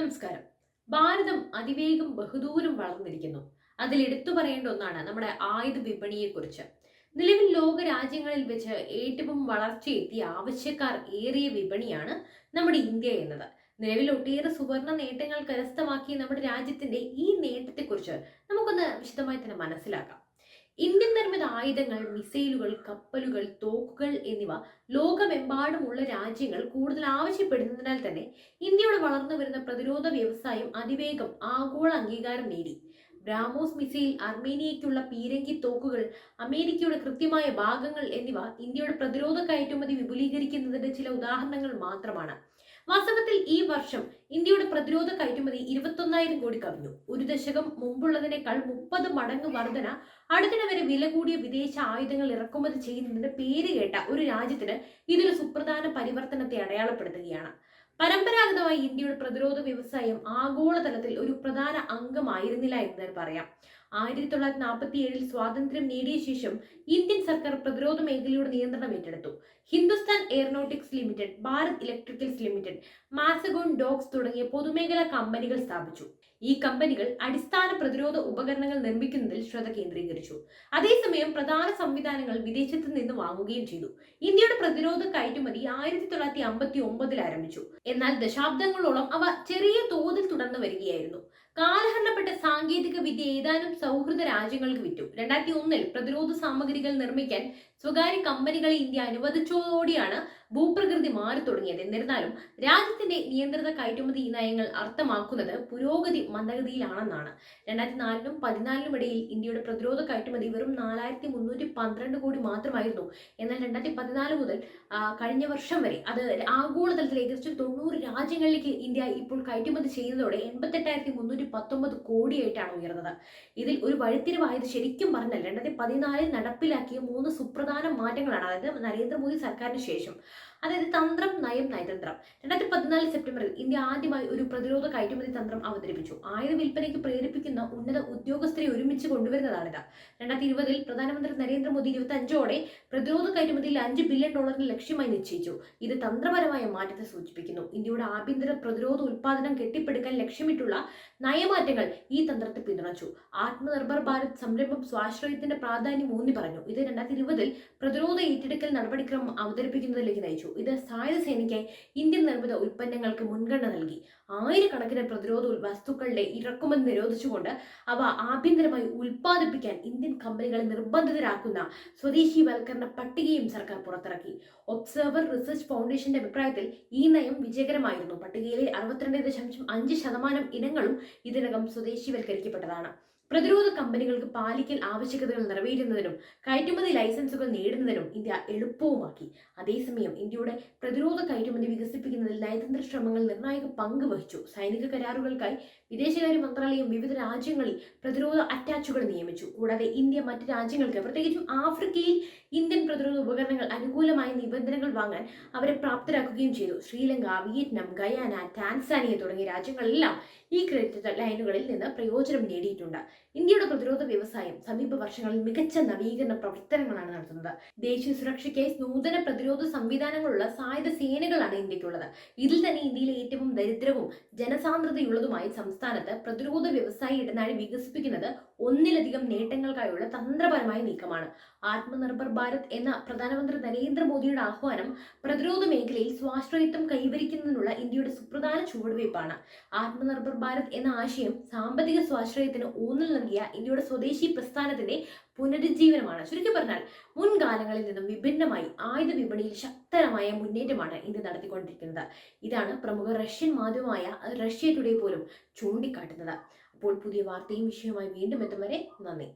നമസ്കാരം. ഭാരതം അതിവേഗം ബഹുദൂരം വളർന്നിരിക്കുന്നു. അതിൽ എടുത്തു പറയേണ്ട ഒന്നാണ് നമ്മുടെ ആയുധ വിപണിയെക്കുറിച്ച്. നിലവിൽ ലോക രാജ്യങ്ങളിൽ വെച്ച് ഏറ്റവും വളർച്ചയെത്തിയ ആവശ്യക്കാർ ഏറിയ വിപണിയാണ് നമ്മുടെ ഇന്ത്യ എന്നത്. നിലവിൽ ഒട്ടേറെ സുവർണ നേട്ടങ്ങൾ കരസ്ഥമാക്കിയ നമ്മുടെ രാജ്യത്തിന്റെ ഈ നേട്ടത്തെക്കുറിച്ച് നമുക്കൊന്ന് വിശദമായി തന്നെ മനസ്സിലാക്കാം. ഇന്ത്യൻ നിർമ്മിത ആയുധങ്ങൾ മിസൈലുകൾ കപ്പലുകൾ തോക്കുകൾ എന്നിവ ലോകമെമ്പാടുമുള്ള രാജ്യങ്ങൾ കൂടുതൽ ആവശ്യപ്പെടുന്നതിനാൽ തന്നെ ഇന്ത്യയുടെ വളർന്നു വരുന്ന പ്രതിരോധ വ്യവസായം അതിവേഗം ആഗോള അംഗീകാരം നേടി. ബ്രാമോസ് മിസൈൽ അർമേനിയയ്ക്കുള്ള പീരങ്കി തോക്കുകൾ അമേരിക്കയുടെ കൃത്യമായ ഭാഗങ്ങൾ എന്നിവ ഇന്ത്യയുടെ പ്രതിരോധ കയറ്റുമതി വിപുലീകരിക്കുന്നതിന്റെ ചില ഉദാഹരണങ്ങൾ മാത്രമാണ്. വാസ്തവത്തിൽ ഈ വർഷം ഇന്ത്യയുടെ പ്രതിരോധ കയറ്റുമതി ഇരുപത്തൊന്നായിരം കോടി കവിഞ്ഞു. ഒരു ദശകം മുമ്പുള്ളതിനേക്കാൾ മുപ്പത് മടങ്ങ് വർധന അടുത്തിടെ വരെ വില കൂടിയ വിദേശ ആയുധങ്ങൾ ഇറക്കുമതി ചെയ്യുന്നതിന്റെ പേര് കേട്ട ഒരു രാജ്യത്തിന് ഇതൊരു സുപ്രധാന പരിവർത്തനത്തെ അടയാളപ്പെടുത്തുകയാണ്. പരമ്പരാഗതമായി ഇന്ത്യയുടെ പ്രതിരോധ വ്യവസായം ആഗോളതലത്തിൽ ഒരു പ്രധാന അംഗമായിരുന്നില്ല എന്ന് പറയാം. ആയിരത്തി തൊള്ളായിരത്തി നാൽപ്പത്തി ഏഴിൽ സ്വാതന്ത്ര്യം നേടിയ ശേഷം ഇന്ത്യൻ സർക്കാർ പ്രതിരോധ മേഖലയുടെ നിയന്ത്രണം ഏറ്റെടുത്തു. Hindustan Aeronautics Limited Bharat Electricals Limited Mazagon Docks തുടങ്ങിയ പൊതുമേഖലാ കമ്പനികൾ സ്ഥാപിച്ചു. ഈ കമ്പനികൾ അടിസ്ഥാന പ്രതിരോധ ഉപകരണങ്ങൾ നിർമ്മിക്കുന്നതിൽ ശ്രദ്ധ കേന്ദ്രീകരിച്ചു. അതേസമയം പ്രധാന സംവിധാനങ്ങൾ വിദേശത്ത് നിന്ന് വാങ്ങുകയും ചെയ്തു. ഇന്ത്യയുടെ പ്രതിരോധ കയറ്റുമതി ആയിരത്തി തൊള്ളായിരത്തി അമ്പത്തി ഒമ്പതിൽ ആരംഭിച്ചു. എന്നാൽ ദശാബ്ദങ്ങളോളം അവ ചെറിയ തോതിൽ തുടർന്നു വരികയായിരുന്നു. കാലഹരണപ്പെട്ട സാങ്കേതിക വിദ്യ ഏതാനും സൗഹൃദ രാജ്യങ്ങൾക്ക് വിറ്റു. രണ്ടായിരത്തി ഒന്നിൽ പ്രതിരോധ സാമഗ്രികൾ നിർമ്മിക്കാൻ സ്വകാര്യ കമ്പനികളെ ഇന്ത്യ അനുവദിച്ചതോടെയാണ് ഭൂപ്രകൃതി മാറി തുടങ്ങിയത്. എന്നിരുന്നാലും രാജ്യത്തിന്റെ നിയന്ത്രിത കയറ്റുമതി നയങ്ങൾ അർത്ഥമാക്കുന്നത് പുരോഗതി മന്ദഗതിയിലാണെന്നാണ്. രണ്ടായിരത്തി നാലിനും പതിനാലിനും ഇടയിൽ ഇന്ത്യയുടെ പ്രതിരോധ കയറ്റുമതി വെറും നാലായിരത്തി മുന്നൂറ്റി പന്ത്രണ്ട് കോടി മാത്രമായിരുന്നു. എന്നാൽ രണ്ടായിരത്തി പതിനാല് മുതൽ കഴിഞ്ഞ വർഷം വരെ അത് ആഗോളതലത്തിൽ ഏകദേശം തൊണ്ണൂറ് രാജ്യങ്ങളിലേക്ക് ഇന്ത്യ ഇപ്പോൾ കയറ്റുമതി ചെയ്യുന്നതോടെ എൺപത്തെട്ടായിരത്തി മുന്നൂറ്റി പത്തൊമ്പത് കോടിയായിട്ടാണ് ഉയർന്നത്. ഇതിൽ ഒരു വഴിത്തിരിവായത് ശരിക്കും പറഞ്ഞാൽ രണ്ടായിരത്തി പതിനാലിൽ നടപ്പിലാക്കിയ മൂന്ന് സുപ്രധാന മാറ്റങ്ങളാണ്. അതായത് നരേന്ദ്രമോദി സർക്കാരിന് ശേഷം. അതായത് തന്ത്രം നയം നയതന്ത്രം. രണ്ടായിരത്തി പതിനാല് സെപ്റ്റംബറിൽ ഇന്ത്യ ആദ്യമായി ഒരു പ്രതിരോധ കയറ്റുമതി തന്ത്രം അവതരിപ്പിച്ചു. ആയുധ വിൽപ്പനയ്ക്ക് പ്രേരിപ്പിക്കുന്ന ഉന്നത ഉദ്യോഗസ്ഥരെ ഒരുമിച്ച് കൊണ്ടുവരുന്നതാണിത്. രണ്ടായിരത്തി ഇരുപതിൽ പ്രധാനമന്ത്രി നരേന്ദ്രമോദി ഇരുപത്തി അഞ്ചോടെ പ്രതിരോധ കയറ്റുമതിയിൽ അഞ്ച് ബില്യൺ ഡോളറിന് ലക്ഷ്യമായി നിശ്ചയിച്ചു. ഇത് തന്ത്രപരമായ മാറ്റത്തെ സൂചിപ്പിക്കുന്നു. ഇന്ത്യയുടെ ആഭ്യന്തര പ്രതിരോധ ഉൽപാദനം കെട്ടിപ്പടുക്കാൻ ലക്ഷ്യമിട്ടുള്ള നയമാറ്റങ്ങൾ ഈ തന്ത്രത്തെ പിന്തുണച്ചു. ആത്മനിർഭർ ഭാരത് സംരംഭം സ്വാശ്രയത്തിന്റെ പ്രാധാന്യം ഊന്നി പറഞ്ഞു ഇത് രണ്ടായിരത്തി ഇരുപതിൽ പ്രതിരോധ ഏറ്റെടുക്കൽ നടപടിക്രമം അവതരിപ്പിക്കുന്നതിലേക്ക് നയിച്ചു. ഇത് സായുധ സേനയ്ക്കായി ഇന്ത്യൻ നിർമ്മിത ഉൽപ്പന്നങ്ങൾക്ക് മുൻഗണന നൽകി. ആയിരക്കണക്കിന് പ്രതിരോധ വസ്തുക്കളുടെ ഇറക്കുമതി നിരോധിച്ചുകൊണ്ട് അവ ആഭ്യന്തരമായി ഉൽപ്പാദിപ്പിക്കാൻ ഇന്ത്യൻ കമ്പനികളെ നിർബന്ധിതരാക്കുന്ന സ്വദേശീവൽക്കരണ പട്ടികയും സർക്കാർ പുറത്തിറക്കി. ഒബ്സർവർ റിസർച്ച് ഫൗണ്ടേഷന്റെ അഭിപ്രായത്തിൽ ഈ നയം വിജയകരമായിരുന്നു. പട്ടികയിലെ അറുപത്തിരണ്ട് ദശാംശം അഞ്ച് ശതമാനം ഇനങ്ങളും ഇതിനകം സ്വദേശീവൽക്കരിക്കപ്പെട്ടതാണ്. പ്രതിരോധ കമ്പനികൾക്ക് പാലിക്കൽ ആവശ്യകതകൾ നിറവേറ്റുന്നതിനും കയറ്റുമതി ലൈസൻസുകൾ നേടുന്നതിനും ഇന്ത്യ എളുപ്പവുമാക്കി. അതേസമയം ഇന്ത്യയുടെ പ്രതിരോധ കയറ്റുമതി വികസിപ്പിക്കുന്നതിൽ നയതന്ത്ര ശ്രമങ്ങൾ നിർണായക പങ്ക് വഹിച്ചു. സൈനിക കരാറുകൾക്കായി വിദേശകാര്യ മന്ത്രാലയം വിവിധ രാജ്യങ്ങളിൽ പ്രതിരോധ അറ്റാച്ചുകൾ നിയമിച്ചു. കൂടാതെ ഇന്ത്യ മറ്റ് രാജ്യങ്ങൾക്ക് പ്രത്യേകിച്ചും ആഫ്രിക്കയിൽ ഇന്ത്യൻ പ്രതിരോധ ഉപകരണങ്ങൾ അനുകൂലമായ നിബന്ധനകൾ വാങ്ങാൻ അവരെ പ്രാപ്തരാക്കുകയും ചെയ്തു. ശ്രീലങ്ക വിയറ്റ്നാം ഗയാന ടാൻസാനിയ തുടങ്ങിയ രാജ്യങ്ങളെല്ലാം ഈ ക്രെഡിറ്റ് ലൈനുകളിൽ നിന്ന് പ്രയോജനം നേടിയിട്ടുണ്ട്. ഇന്ത്യയുടെ പ്രതിരോധ വ്യവസായം സമീപ വർഷങ്ങളിൽ മികച്ച നവീകരണ പ്രവർത്തനങ്ങളാണ് നടത്തുന്നത്. ദേശീയ സുരക്ഷയ്ക്കായി നൂതന പ്രതിരോധ സംവിധാനങ്ങളുള്ള സായുധ സേനകളാണ് ഇന്ത്യക്കുള്ളത്. ഇതിൽ തന്നെ ഇന്ത്യയിലെ ഏറ്റവും ദരിദ്രവും ജനസാന്ദ്രതയുള്ളതുമായ സംസ്ഥാനത്ത് പ്രതിരോധ വ്യവസായ ഇടനാഴി വികസിപ്പിക്കുന്നത് ഒന്നിലധികം നേട്ടങ്ങൾക്കായുള്ള തന്ത്രപരമായ നീക്കമാണ്. ആത്മനിർഭർ ഭാരത് എന്ന പ്രധാനമന്ത്രി നരേന്ദ്രമോദിയുടെ ആഹ്വാനം പ്രതിരോധ മേഖലയിൽ സ്വാശ്രയത്വം കൈവരിക്കുന്നതിനുള്ള ഇന്ത്യയുടെ സുപ്രധാന ചുവടുവയ്പ്പാണ്. ആത്മനിർഭർ ഭാരത് എന്ന ആശയം സാമ്പത്തിക സ്വാശ്രയത്തിന് ഊന്നൽ നൽകിയ ഇന്ത്യയുടെ സ്വദേശി പ്രസ്ഥാനത്തിന്റെ പുനരുജ്ജീവനമാണ്. ചുരുക്കി പറഞ്ഞാൽ മുൻകാലങ്ങളിൽ നിന്നും വിഭിന്നമായി ആയുധ വിപണിയിൽ ശക്തരമായ മുന്നേറ്റമാണ് ഇന്ത്യ നടത്തിക്കൊണ്ടിരിക്കുന്നത്. ഇതാണ് പ്രമുഖ റഷ്യൻ മാധ്യമമായ റഷ്യ ടുഡേ പോലും ചൂണ്ടിക്കാട്ടുന്നത്. അപ്പോൾ പുതിയ വാർത്തയും വിഷയവുമായി വീണ്ടും എത്തും വരെ നന്ദി.